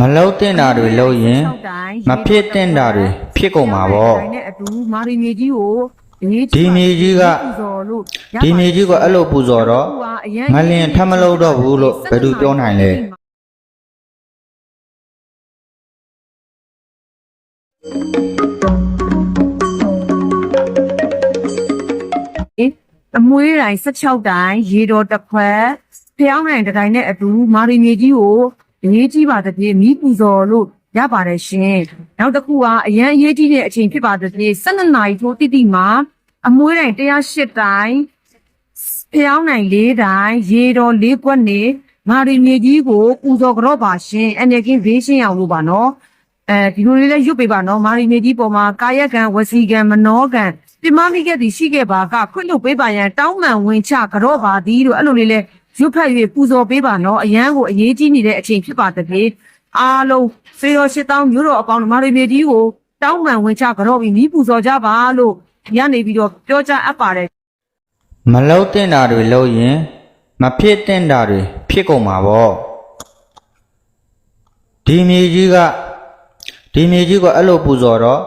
မလုံးတင်တာတွေလုံးရင်မဖြစ်တင်တာတွေဖြစ်ကုန်မှာပေါ့နဲ့အတူမာရီမြေကြီးကိုအရေးဒီမြေကြီးကပူဇော်လို့ဒီမြေကြီးကအဲ့လိုပူဇော်တော့ငလျင်ထပ်မလို့တော့ဘူးလို့ဘယ်သူပြောနိုင်လဲအမွေးတိုင်း16တိုင်းရေတော်တစ်ခွက်ဖျောင်းနိုင်တစ်တိုင်းနဲ့အတူမာရီမြေကြီးကို အရေးကြီးပါတဲ့ပြေမိပူဇော်လို့ရပါတယ်ရှင်နောက်တစ်ခုကအရန်အရေးကြီးတဲ့အချိန်ဖြစ်ပါတဲ့ပြေ12နာရီထိုးတိတိမှာအမွေးတိုင်း108တိုင်းဖျောင်းနိုင်၄တိုင်းရေတော်၄ကွက်နေမာရီမြေကြီးကိုပူဇော်ကြတော့ပါရှင်အနေကင်းဘေးရှင်းအောင်လို့ပါနော်အဲဒီလိုလေးလည်းရွတ်ပေးပါနော်မာရီမေကြီးပေါ်မှာကာယကံဝစီကံမနောကံပြမမိခဲ့သည်ရှိခဲ့ပါကခွင့်လွတ်ပေးပါရန်တောင်းပန်ဝင်ချကြော့ပါသည်လို့အဲ့လိုလေးလည်း ရွတ်ဖတ်၍ပူဇော်ပေးပါနော်အရန်ကိုအရေးကြီးနေတဲ့အချိန်ဖြစ်ပါတည်းအားလုံးစေတော်ရှစ်တောင်းမြို့တော်အပေါင်းမာရီမေကြီးကိုတောင်းပန်ဝင်ချကြော့ပြီးမိပူဇော်ကြပါလို့ညနေပြီးတော့ပြောကြားအပ်ပါတယ်မလုံးတင်တာတွေလုံးရင်မဖြစ်တင်တာတွေဖြစ်ကုန်မှာပေါ့ဒီမြေကြီးကဒီမြေကြီးကအဲ့လိုပူဇော်တော့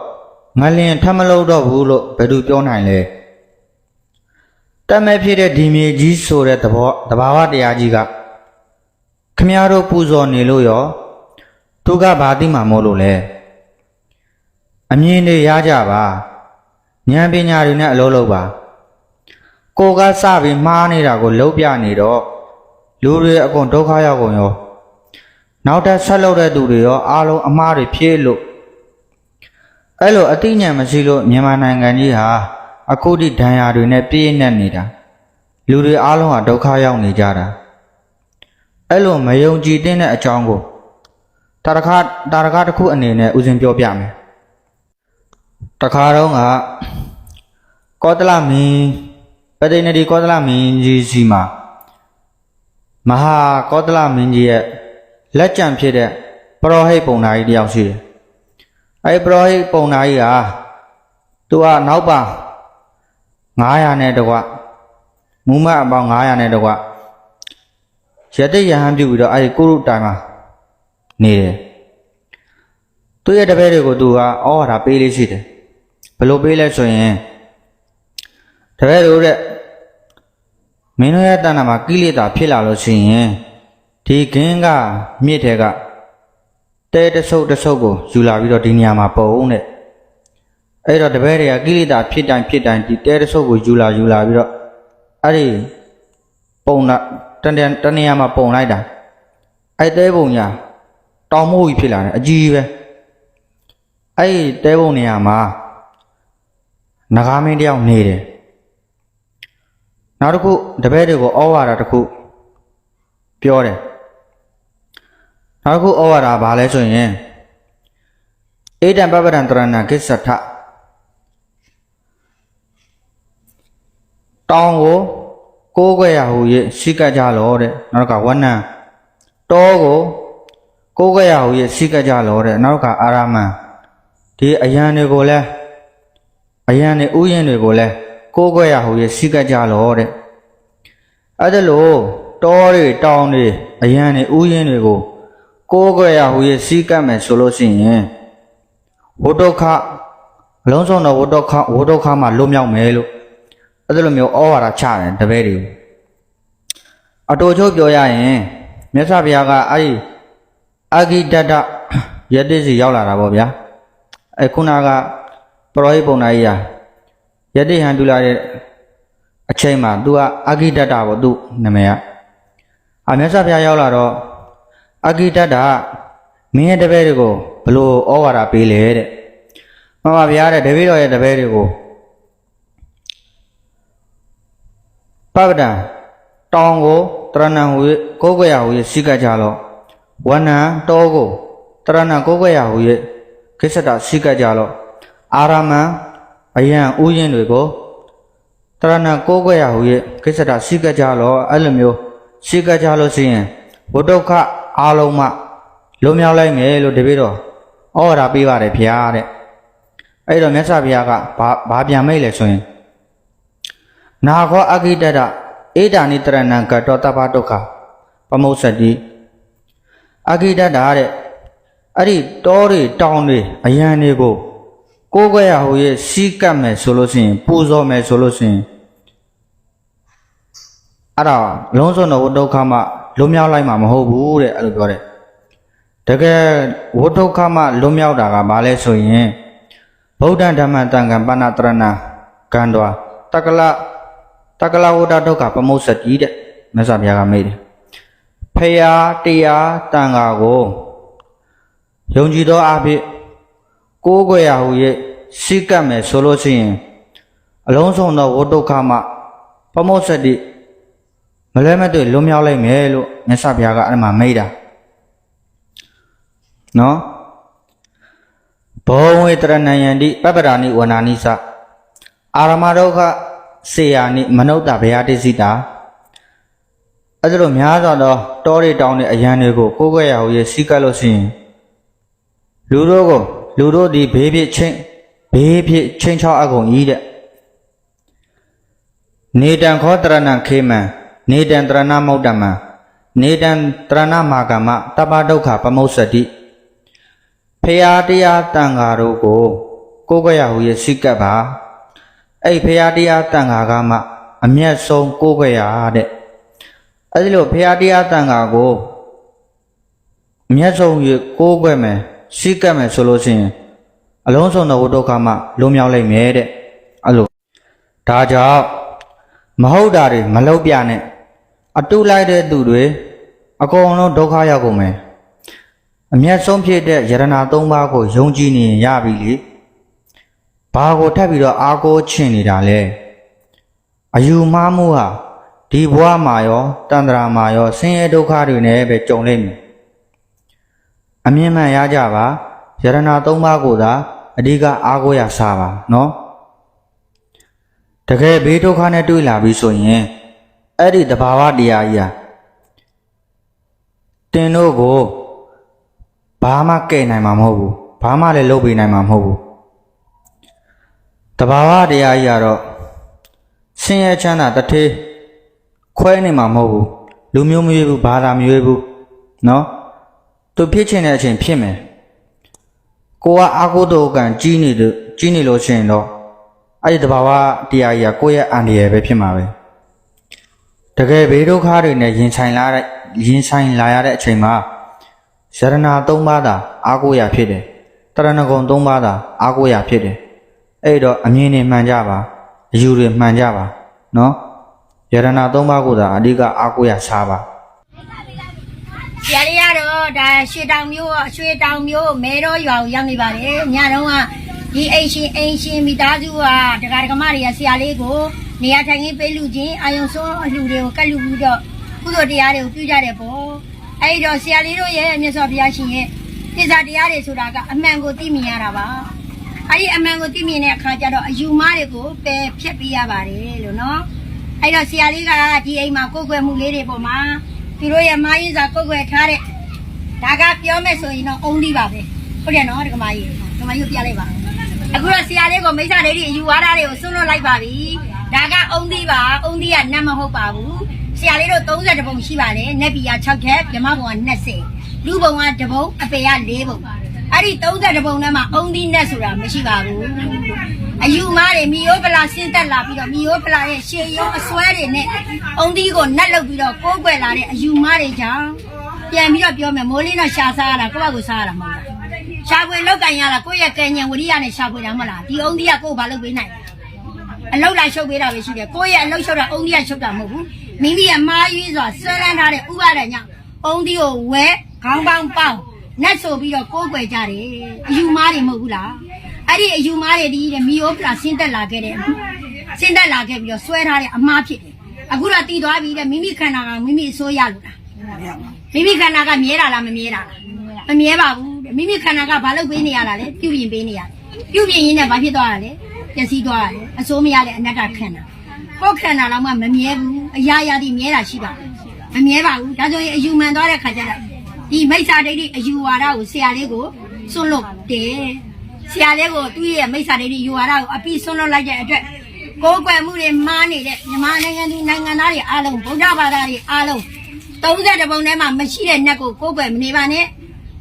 ငလျင်ထပ်မလို့တော့ဘူးလို့ဘယ်သူပြောနိုင်လဲ တတ်မဲ့ဖြစ်တဲ့ဒီမြေကြီးဆိုတဲ့သဘောတဘာဝတရားကြီးကခမည်းတော်ပူဇော်နေလို့ရောသူကဘာသိမှာမို့လို့လဲအမြင်တွေရကြပါဉာဏ်ပညာတွေနဲ့အလုံးလုံးပါကိုကစပြီးမှားနေတာကိုလုံးပြနေတော့လူတွေအကုန်ဒုက္ခရောက်ကုန်ရောနောက်ထပ်ဆက်လုပ်တဲ့သူတွေရောအားလုံးအမှားတွေဖြည့်လို့အဲ့လိုအသိဉာဏ်မရှိလို့မြန်မာနိုင်ငံကြီးဟာ အခုထိဒဏ်ရာတွေနဲ့ပြည့်နေနေတာလူတွေအားလုံးဟာဒုက္ခရောက်နေကြတာအဲ့လိုမယုံကြည်တဲ့အကြောင်းကိုတာရခတာရခတစ်ခုအနေနဲ့ဦးဇင်ပြောပြမယ်တခါတော့ကကောသလမင်းပတိနေဒီကောသလမင်းကြီးစီမှာမဟာကောသလမင်းကြီးရဲ့လက်ကြံဖြစ်တဲ့ပရောဟိတ်ပုံနာကြီးတယောက်ရှိတယ်။အဲဒီပရောဟိတ်ပုံနာကြီးဟာသူကနောက်ပါ 900နဲ့တကွမူမအပေါင်း900နဲ့တကွရတိယဟန်ပြုပြီးတော့အဲဒီကုရုတိုင်မှာနေတယ်။သူ့ရဲ့တပည့်တွေကိုသူကဩဝါဒပေးလေးရှိတယ်။ဘယ်လိုပေးလဲဆိုရင်တပည့်တို့တဲ့မင်းတို့ရဲ့တဏ္ဍာမှာကိလေသာဖြစ်လာလို့ရှိရင်ဒီခင်းကမြစ်ထဲကတဲတဆုပ်တဆုပ်ကိုယူလာပြီးတော့ဒီနေရာမှာပုံတဲ့ အဲ့တော့တပည့်တွေကကိလေသာဖြစ်တိုင်းဖြစ်တိုင်းဒီတဲတဆုပ်ကိုယူလာယူလာပြီးတော့အဲ့ဒီပုံလာတန်တန်တနေရာမှာပုံလိုက်တာအဲ့တဲပုံညာတောင်မိုးကြီးဖြစ်လာတယ်အကြီးပဲအဲ့ဒီတဲပုံနေရာမှာနဂါမင်းတယောက်နေတယ်နောက်တစ်ခုတပည့်တွေကိုဩဝါဒတစ်ခုပြောတယ်နောက်တစ်ခုဩဝါဒဘာလဲဆိုရင်အေတံပပဒံတရဏကိစ္စထ တောင်းကိုကိုးကွယ်ရဟု၍ရှိကပ်ကြလောတဲ့နောက်ကဝဏ္ဏတောကိုကိုးကွယ်ရဟု၍ရှိကပ်ကြလောတဲ့နောက်ကအာရမန်ဒီအယံတွေကိုလည်းအယံတွေဥယျာဉ်တွေကိုလည်းကိုးကွယ်ရဟု၍ရှိကပ်ကြလောတဲ့အဲ့ဒါလို့တောတွေတောင်တွေအယံတွေဥယျာဉ်တွေကိုကိုးကွယ်ရဟု၍ရှိကပ်မယ်ဆိုလို့ရှိရင်ဝတ္တခအလုံးစုံသောဝတ္တခဝတ္တခမှာလွတ်မြောက်မယ်လို့ အဲ့ဒါလိုမျိုးဩဝါဒချတယ်တပည့်တွေကိုအတူချုပ်ပြောရရင်မြတ်စွာဘုရားကအဲ့ဒီအာဂိတတယတိစီရောက်လာတာပေါ့ဗျာအဲ့ခုနကပရောဟိတ်ပုံနာကြီးဟာယတိဟန်တူလာတဲ့အချိန်မှာ तू ကအာဂိတတပေါ့သူ့နာမည်ကအမြတ်စွာဘုရားရောက်လာတော့အာဂိတတမင်းရဲ့တပည့်တွေကိုဘလို့ဩဝါဒပေးလေတဲ့မှန်ပါဗျာတဲ့တပည့်တော်ရဲ့တပည့်တွေကို ပပဒံတောင်ကိုတရဏံဟူ၍ကိုးကွယ်ရဟူ၍စိကကြလောဝဏံတောကိုတရဏံကိုးကွယ်ရဟူ၍ခိစ္စတစိကကြလောအာရမံအယံဥယျင်တွေကိုတရဏံကိုးကွယ်ရဟူ၍ခိစ္စတစိကကြလောအဲ့လိုမျိုးစိကကြလို့ရှိရင်ဘုဒ္ဓခအာလုံးမလွန်မြောက်လိုက်မယ်လို့တပည့်တော်ဩဝါဒပေးပါတယ်ဖျားတဲ့အဲ့တော့မြတ်စွာဘုရားကဘာဘာပြန်မိတ်လဲဆိုရင် နာခောအခိတတဧတာနိတရဏံကတောတပ္ပဒုက္ခပမုစ္စတိအခိတတတဲ့အဲ့ဒီတောတွေတောင်တွေအရန်တွေကိုကိုယ်ကွယ်ရဟိုရဲ့စီးကပ်မယ်ဆိုလို့ရှိရင်ပူဇော်မယ်ဆိုလို့ရှိရင်အဲ့ဒါလုံးစုံတော့ဝတ္ဒုက္ခမှလွတ်မြောက်လိုက်မှာမဟုတ်ဘူးတဲ့အဲ့လိုပြောတယ်တကယ်ဝတ္ဒုက္ခမှလွတ်မြောက်တာကဘာလဲဆိုရင်ဗုဒ္ဓဓမ္မတန်ခံပဏတရဏကံတော်တက္ကလ တက္ကလဝတ္တဒုက္ခပမုစ္စတိတဲ့မြတ်စွာဘုရားကမိတ်တယ်ဖရာတရားတန်ခါကိုယုံကြည်သောအဖြစ်ကိုးကွယ်ရဟုရဲ့စိတ်ကပ်မယ်ဆိုလို့ရှိရင်အလုံးစုံသောဝတ္ဒုက္ခမှပမုစ္စတိမလဲမတွေ့လွတ်မြောက်လိုက်မယ်လို့မြတ်စွာဘုရားကအဲ့မှာမိတ်တာနော်ဘောဝေတရဏယန္တိပပ္ပရာနိဝနာနိသအာရမဒုက္ခ စေယာနိမနုဿဗေယတိစိတာအဲ့ဒါလိုများစွာသောတောတွေတောင်တွေအရန်တွေကိုကိုယ်ကွယ်ရဟုရဲ့စိတ်ကပ်လို့ရှိရင်လူတို့ကိုလူတို့ဒီဘေးဖြစ်ချင်းဘေးဖြစ်ချင်းချောက်အကုန်ကြီးတဲ့နေတံခောတရဏံခေမံနေတံတရဏမௌတ္တမံနေတံတရဏမာကမတပ္ပဒုက္ခပမုစ္စတိဖရာတရားတန်ဃာတို့ကိုကိုယ်ကွယ်ရဟုရဲ့စိတ်ကပ်ပါ အဲ့ဖရာတရားတန်ဃာကမှ အမျက်ဆုံးကိုယ်ကွယ်ရတဲ့အဲ့ဒီလိုဖရာတရားတန်ဃာကိုအမျက်ဆုံးရကိုယ်ကွယ်မယ်စိတ်ကပ်မယ်ဆိုလို့ရှိရင်အလုံးစုံသောဝတ္တုခမှလွန်မြောက်လိုက်မယ်တဲ့အဲ့လိုဒါကြောင့်မဟုတ်တာတွေမလုပ်ပြနဲ့အတုလိုက်တဲ့သူတွေအကုန်လုံးဒုက္ခရောက်ကုန်မယ်အမျက်ဆုံးဖြစ်တဲ့ယရဏသုံးပါးကိုယုံကြည်နေရင်ရပြီလေ ဘာကိုထပ်ပြီးတော့အာကိုချင်နေတာလဲအယူမှားမှုဟာဒီဘဝမှာရောတန္တရာမှာရောဆင်းရဲဒုက္ခတွေနဲ့ပဲကြုံလိမ့်မယ်အမြင်မှန်ရကြပါယရဏသုံးပါးကိုသာအဓိကအားကိုးရစားပါနော်တကယ်ဘေးဒုက္ခနဲ့တွေ့လာပြီဆိုရင်အဲ့ဒီတဘာဝတရားကြီးဟာတင်တို့ကိုဘာမှကဲ့နိုင်မှာမဟုတ်ဘူးဘာမှလည်းလုပ်ပေးနိုင်မှာမဟုတ်ဘူး တဘာဝတရားကြီးကတော့ဆင်းရဲချမ်းသာတထေးခွဲနေမှာမဟုတ်ဘူးလူမျိုးမရွေးဘူးဘာသာမရွေးဘူးနော်သူဖြစ်ချင်တဲ့အချိန်ဖြစ်မယ်ကိုကအာကိုတောကံကြီးနေလို့ကြီးနေလို့ရှိရင်တော့အဲ့ဒီတဘာဝတရားကြီးကကိုယ့်ရဲ့အန္တရာယ်ပဲဖြစ်မှာပဲတကယ်ဘေးဒုက္ခတွေနဲ့ရင်ဆိုင်လာတဲ့ရင်ဆိုင်လာရတဲ့အချိန်မှာယရဏသုံးပါးသာအာကိုရာဖြစ်တယ်တရဏဂုံသုံးပါးသာအာကိုရာဖြစ်တယ် အဲ့တော့အမြင်တွေမှန်ကြပါအယူတွေမှန်ကြပါနော်ယရဏသုံးပါးကိုသာအဓိကအာကိုရာစားပါဆရာလေးကတော့ဒါရွှေတောင်မျိုးကရွှေတောင်မျိုးမဲတော့ရွာကိုရောက်နေပါတယ်ညတော့ကဒီအိမ်ရှင်အိမ်ရှင်မိသားစုကဒကာဒကမတွေကဆရာလေးကိုနေရာထိုင်ခင်းပေးလူချင်းအာယုံစွန်းအလှတွေကိုကတ်လူပြီးတော့ကုသိုလ်တရားတွေကိုပြုကြတယ်ပေါ့အဲဒီတော့ဆရာလေးတို့ရဲ့မြတ်စွာဘုရားရှင်ရဲ့ပြစ္ဆာတရားတွေဆိုတာကအမှန်ကိုသိမြင်ရတာပါ အဲဒီအမှန်ကိုသိမြင်တဲ့အခါကျတော့အယူမားတွေကိုပယ်ဖြတ်ပေးရပါတယ်လို့နော်အဲ့တော့ဆရာလေးကဒီအိမ်မှာကိုယ်ွယ်မှုလေးတွေပေါ်မှာသူတို့ရဲ့မာရင်စာကိုယ်ွယ်ထားတဲ့ဒါကပြောမယ်ဆိုရင်တော့အုံးသီးပါပဲဟုတ်တယ်နော်ဒကမကြီးဒကမကြီးကိုပြလိုက်ပါအခုတော့ဆရာလေးကမိစ္ဆာလေးတွေအယူဝါဒတွေကိုဆွလွတ်လိုက်ပါပြီဒါကအုံးသီးပါအုံးသီးကနတ်မဟုတ်ပါဘူးဆရာလေးတို့30ပုံရှိပါတယ်နက်ပီက6ချက်ဓမ္မဘုံက20လူဘုံက1ပုံအပေက4ပုံ အဲ့ဒီ30ပုံထဲမှာအုံးသီးနက်ဆိုတာမရှိပါဘူးအယူမားတွေမီယိုပလာဆင်းသက်လာပြီးတော့မီယိုပလာရဲ့ရှေရုံအစွဲတွေနဲ့အုံသီးကိုနတ်လုတ်ပြီးတော့ကိုးကွယ်လာတဲ့အယူမားတွေကြောင့်ပြန်ပြီးတော့ပြောမယ်မိုးလင်းတော့ရှာစားရတာကိုယ့်ဘက်ကိုစားရတာမဟုတ်လားရှာဖွေလောက်ကန်ရတာကိုယ့်ရဲ့ကံဉဏ်ဝရိယနဲ့ရှာဖွေတာမဟုတ်လားဒီအုံသီးကကိုယ့်ဘာလုပ်ပေးနိုင်လဲအလုတ်လာရှုပ်ပေးတာပဲရှိတယ်ကိုယ့်ရဲ့အလုတ်ရှုပ်တာအုံသီးကရှုပ်တာမဟုတ်ဘူးမိမိရဲ့မာရွေးစွာဆွဲလန်းထားတဲ့ဥပါဒဏ်ကြောင့်အုံသီးကိုဝဲခေါင်းပေါင်းပေါင်း နတ်ဆိုပြီးတော့ကိုးကွယ်ကြတယ်အယူမားတွေမဟုတ်ဘူးလားအဲ့ဒီအယူမားတွေဒီတဲ့မီယိုပလာဆင်းသက်လာခဲ့တယ်ဆင်းသက်လာခဲ့ပြီးတော့ဆွဲထားတဲ့အမားဖြစ်တယ်အခုတော့တည်သွားပြီတဲ့မိမိခန္ဓာကမိမိအစိုးရလို့လားမိမိခန္ဓာကမြဲတာလားမမြဲတာလားမမြဲပါဘူးတဲ့မိမိခန္ဓာကဘာလုပ်ပေးနေရတာလဲပြုပြင်ပေးနေရတယ်ပြုပြင်ရင်းနဲ့ဘာဖြစ်သွားတာလဲပျက်စီးသွားတာလေအစိုးမရတဲ့အနတ္တခန္ဓာကိုယ်ခန္ဓာတော့မှမမြဲဘူးအရာရာဒီမြဲတာရှိပါဘူးမမြဲပါဘူးဒါဆိုရင်အယူမှန်သွားတဲ့ခါကျတော့ ဒီမိစ္ဆာဒိဋ္ဌိအယူဝါဒကိုဆရာလေးကိုစွန့်လွတ်တယ်ဆရာလေးကိုသူ့ရဲ့မိစ္ဆာဒိဋ္ဌိယူဝါဒကိုအပြီးဆွန့်လွတ်လိုက်တဲ့အတွက်ကိုယ်ကွယ်မှုတွေမှားနေတဲ့မြန်မာနိုင်ငံသူနိုင်ငံသားတွေအားလုံးဗုဒ္ဓဘာသာတွေအားလုံး30တပုံထဲမှာမရှိတဲ့နက်ကိုကိုယ်ကွယ်မနေပါနဲ့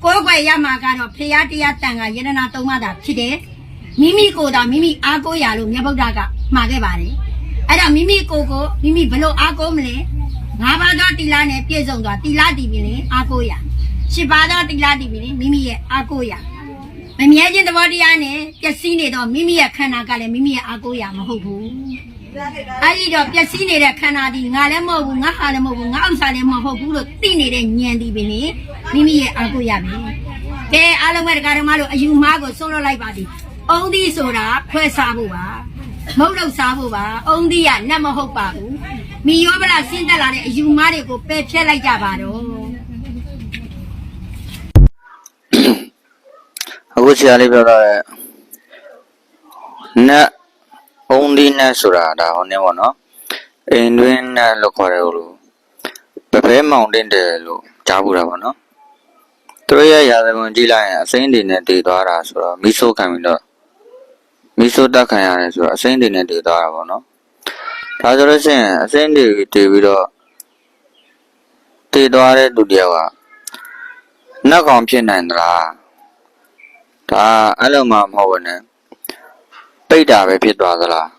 ကိုယ်ွယ်ရမှာကတော့ဖရာတရားတန်ခါယန္တနာသုံးပါးတာဖြစ်တယ်မိမိကိုယ်သာမိမိအားကိုးရလို့မြတ်ဗုဒ္ဓကမှာခဲ့ပါတယ်အဲ့တော့မိမိကိုယ်ကိုမိမိဘလို့အားကိုးမလဲငါးပါးသောတိလနဲ့ပြည့်စုံသွားတိလတည်ပြီလေအားကိုးရ ရှစ်ပါးသောတိလတည်ပြီလေမိမိရဲ့အားကိုးရမမြဲခြင်းသဘောတရားနဲ့ပျက်စီးနေတော့မိမိရဲ့ခန္ဓာကလည်းမိမိရဲ့အားကိုးရမဟုတ်ဘူးအဲ့ဒီတော့ပျက်စီးနေတဲ့ခန္ဓာဒီငါလည်းမဟုတ်ဘူးငါဟာလည်းမဟုတ်ဘူးငါဥစ္စာလည်းမဟုတ်ဘူးလို့သိနေတဲ့ဉာဏ်ဒီပင်လေမိမိရဲ့အားကိုးရမယ်ကဲအားလုံးပဲတရားဓမ္မတို့အယူမားကိုဆုံးလွတ်လိုက်ပါသည်အုံးသီးဆိုတာခွဲစားဖို့ပါမဟုတ်လို့စားဖို့ပါအုံးသီးကနတ်မဟုတ်ပါဘူးမိယောဗလာဆင်းသက်လာတဲ့အယူမားတွေကိုပယ်ဖြတ်လိုက်ကြပါတော့ အခုဆရာလေးပြောတော့တဲ့နတ်အုံဒီနတ်ဆိုတာဒါဟောနေပေါ့နော်အိမ်တွင်းနတ်လို့ခေါ်တယ်လို့ပပဲမောင်တင်တယ်လို့ကြားဘူးတာပေါ့နော်သူတို့ရဲ့ရာဇဝင်ကြည့်လိုက်ရင်အစိမ့်တွေနဲ့တည်သွားတာဆိုတော့မိဆိုးခံပြီးတော့မိဆိုးတက်ခံရတယ်ဆိုတော့အစိမ့်တွေနဲ့တည်သွားတာပေါ့နော်ဒါဆိုလို့ရှိရင်အစိမ့်တွေတည်ပြီးတော့တည်သွားတဲ့သူတယောက်ကနတ်ကောင်ဖြစ်နိုင်သလား ဒါအဲ့လိုမှမဟုတ်ဘူးနဲ့ပိတ်တာပဲဖြစ်သွားသလား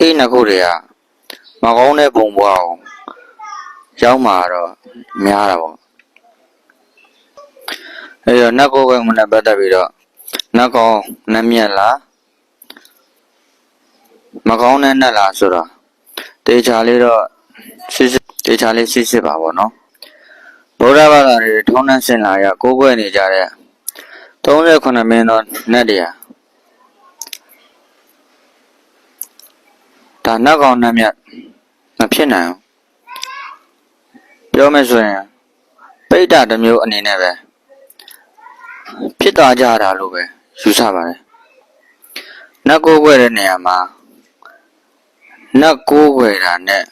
အေးနှစ်ခုတည်းကမကောင်းတဲ့ပုံပွားအောင်ရောက်မှာတော့များတာပေါ့အဲ့တော့နတ်ကိုယ်ပဲမနဲ့ပတ်သက်ပြီးတော့နတ်ကောင်နတ်မြက်လားမကောင်းတဲ့နတ်လားဆိုတော့တေချာလေးတော့စစ်စစ်တေချာလေးစစ်စစ်ပါပေါ့နော်ဗုဒ္ဓဘာသာတွေထုံးနှံ့စင်လာရကိုးကွယ်နေကြတဲ့ 39မင်းသောနတ်တရားဒါနတ်ကောင်နတ်မြတ်မဖြစ်နိုင်ဘူးပြောမယ်ဆိုရင်ပိဋကတစ်မျိုးအနေနဲ့ပဲဖြစ်သွားကြတာလို့ပဲယူဆပါတယ်နတ်ကိုးကွယ်တဲ့နေရာမှာနတ်ကိုးကွယ်တာနဲ့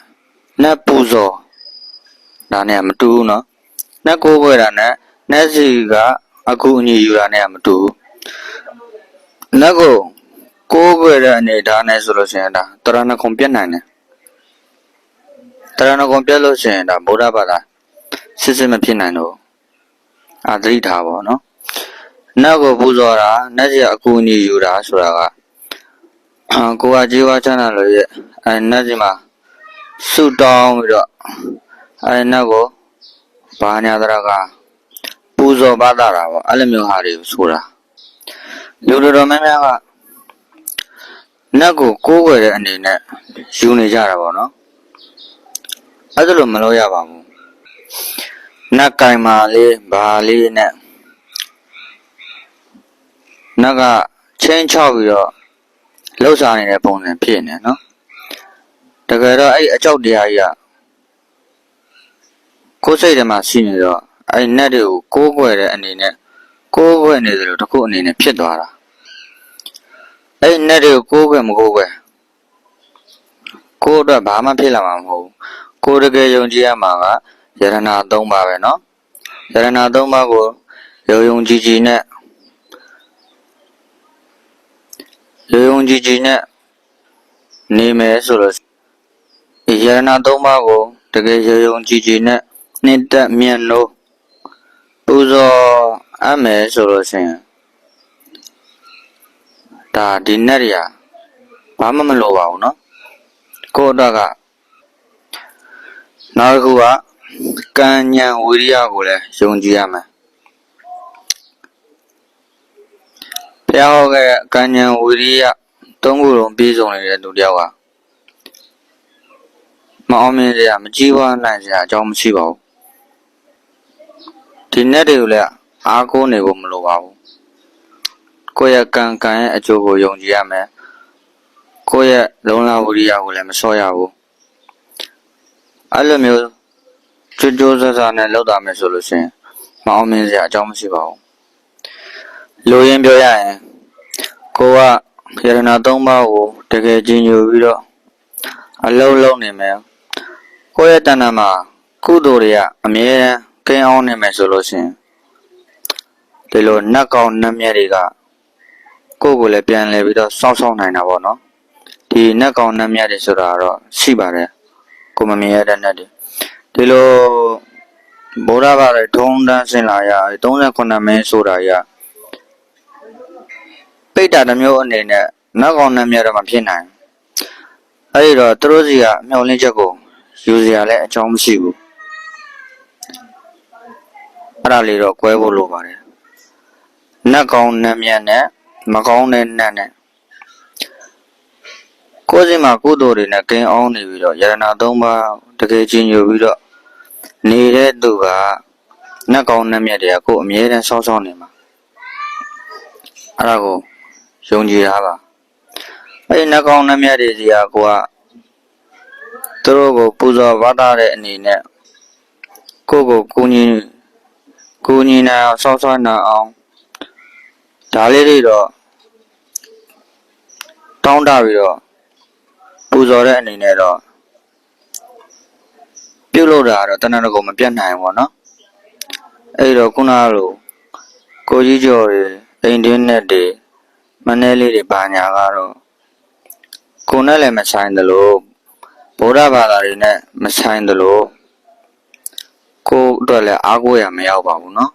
နတ်ပူဇော်ဒါနဲ့မတူဘူးเนาะနတ်ကိုးကွယ်တာနဲ့နတ်စီက အကူအညီယူတာနဲ့မတူဘူးနတ်ကိုကိုးကွယ်တဲ့အနေထားနဲ့ဆိုလို့ရှိရင်ဒါတရဏဂုံပြတ်နိုင်တယ်တရဏဂုံပြတ်လို့ရှိရင်ဒါဗုဒ္ဓဘာသာစစ်စစ်မဖြစ်နိုင်တော့အာသတိထားပါတော့နတ်ကိုပူဇော်တာနတ်စီကအကူအညီယူတာဆိုတာကအာကိုယ်ကជីវချမ်းသာလို့ရဲ့အဲနတ်စီမှာဆုတောင်းပြီးတော့အဲနတ်ကိုဘာညာတရကပူ ဇော်ပါတာတာပေါ့အဲ့လိုမျိုးဟာတွေဆိုတာလူတော်တော်များများကနတ်ကိုကိုးကွယ်တဲ့အနေနဲ့ယူနေကြတာပေါ့နော်အဲ့ဒါလိုမလုပ်ရပါဘူးနတ်ကင်မာလေးဘာလေးနဲ့နတ်ကချင်းချောက်ပြီးတော့လှုပ်ရှားနေတဲ့ပုံစံဖြစ်နေနော်တကယ်တော့အဲ့အကြောက်တရားကြီးကကိုယ်စိတ်ထဲမှာရှိနေတော့ အဲ့နတ်တွေကိုကိုးကွယ်တဲ့အနေနဲ့ကိုးကွယ်နေတယ်လို့တစ်ခုအနေနဲ့ဖြစ်သွားတာအဲ့နတ်တွေကိုကိုးကွယ်မကိုးကွယ်ကိုယ်အတွက်ဘာမှဖြစ်လာမှာမဟုတ်ဘူးကိုယ်တကယ်ယုံကြည်ရမှာကယရနာ၃ပါးပဲเนาะယရနာ၃ပါးကိုယုံယုံကြည်ကြည်နဲ့ယုံယုံကြည်ကြည်နဲ့နေမယ်ဆိုလို့ယရနာ၃ပါးကိုတကယ်ယုံယုံကြည်ကြည်နဲ့နှစ်သက်မြတ်လို့ ပူဇော်အပ်မယ်ဆိုလို့ရှိရင်ဒါဒီနဲ့တွေကဘာမှမလိုပါဘူးเนาะကိုယ့်အတွက်ကနောက်တစ်ခုကကံဉာဏ်ဝိရိယကိုလည်းယုံကြည်ရမယ်ဘုရားဟောခဲ့တဲ့ကံဉာဏ်ဝိရိယသုံးခုလုံးပြည့်စုံနေတဲ့လူတစ်ယောက်ကမအောင်မြင်စရာမကြီးပွားနိုင်စရာအကြောင်းမရှိပါဘူး ဒီနဲ့တွေကိုလည်းအားကိုးနေဖို့မလိုပါဘူးကိုယ့်ရဲ့ကံကံရဲ့အကျိုးကိုယုံကြည်ရမယ်ကိုယ့်ရဲ့လုံလဝိရိယကိုလည်းမစောရဘူးအဲ့လိုမျိုးကြိုးကြိုးစားစားနဲ့လုပ်တာမယ်ဆိုလို့ရှိရင်မအောင်မြင်စရာအကြောင်းမရှိပါဘူးလိုရင်းပြောရရင်ကိုကယရနာ၃ပါးကိုတကယ်ကြီးညိုပြီးတော့အလုံးလုံးနေမယ်ကိုယ့်ရဲ့တဏ္ဍာမှာကုသိုလ်တွေကအမြဲတမ်း ကင်းအောင်နေမယ်ဆိုလို့ရှိရင်ဒီလိုနတ်ကောင်နတ်မြတ်တွေကကိုယ့်ကိုယ်လည်းပြန်လဲပြီးတော့စောင့်ရှောက်နိုင်တာပေါ့နော်ဒီနတ်ကောင်နတ်မြတ်တွေဆိုတာကတော့ရှိပါတယ်ကိုမမြင်ရတဲ့နတ်တွေဒီလိုဗုဒ္ဓဘာသာထုံးတန်းစင်လာရ39မင်းဆိုတာရပိတ်တာတစ်မျိုးအနေနဲ့နောက်ကောင်နှမျိုးတော့မဖြစ်နိုင်ဘူးအဲဒီတော့သူတို့စီကမျောလင်းချက်ကိုယူစရာလည်းအကြောင်းမရှိဘူး အဲ့ဒါလေးတော့꿰ဖို့လိုပါတယ်နတ်ကောင်နှမျက်နဲ့မကောင်းတဲ့နတ်နဲ့ကိုယ်စီမှာကုသိုလ်တွေနဲ့ကင်းအောင်နေပြီးတော့ယရနာသုံးပါးတကယ်ကျင်ညိုပြီးတော့နေတဲ့သူကနတ်ကောင်းနတ်မြတ်တွေကကိုယ်အမြဲတမ်းစောင့်ရှောက်နေမှာအဲ့ဒါကိုယုံကြည်တာပါအဲ့ဒီနတ်ကောင်းနတ်မြတ်တွေစီကကိုကသူတို့ကိုပူဇော်ဝါဒတဲ့အနေနဲ့ကိုယ့်ကိုကူညီ ကူညီနိုင်အောင်စောင့်ရှောက်နိုင်အောင်ဒါလေးတွေတော့တောင်းတပြီးတော့ပူဇော်တဲ့အနေနဲ့တော့ပြုတ်လို့တာကတော့တဏှာတကုံမပြတ်နိုင်ဘူးပေါ့နော်အဲ့တော့ခုနကလိုကိုကြီးကျော်တွေအိမ်တင်းနဲ့တွေမနှဲလေးတွေပါညာကတော့ကိုယ်နဲ့လည်းမဆိုင်သလိုဗုဒ္ဓဘာသာတွေနဲ့မဆိုင်သလို ကိုယ်အတွက်လည်းအားကိုးရမရောက်ပါဘူးနော်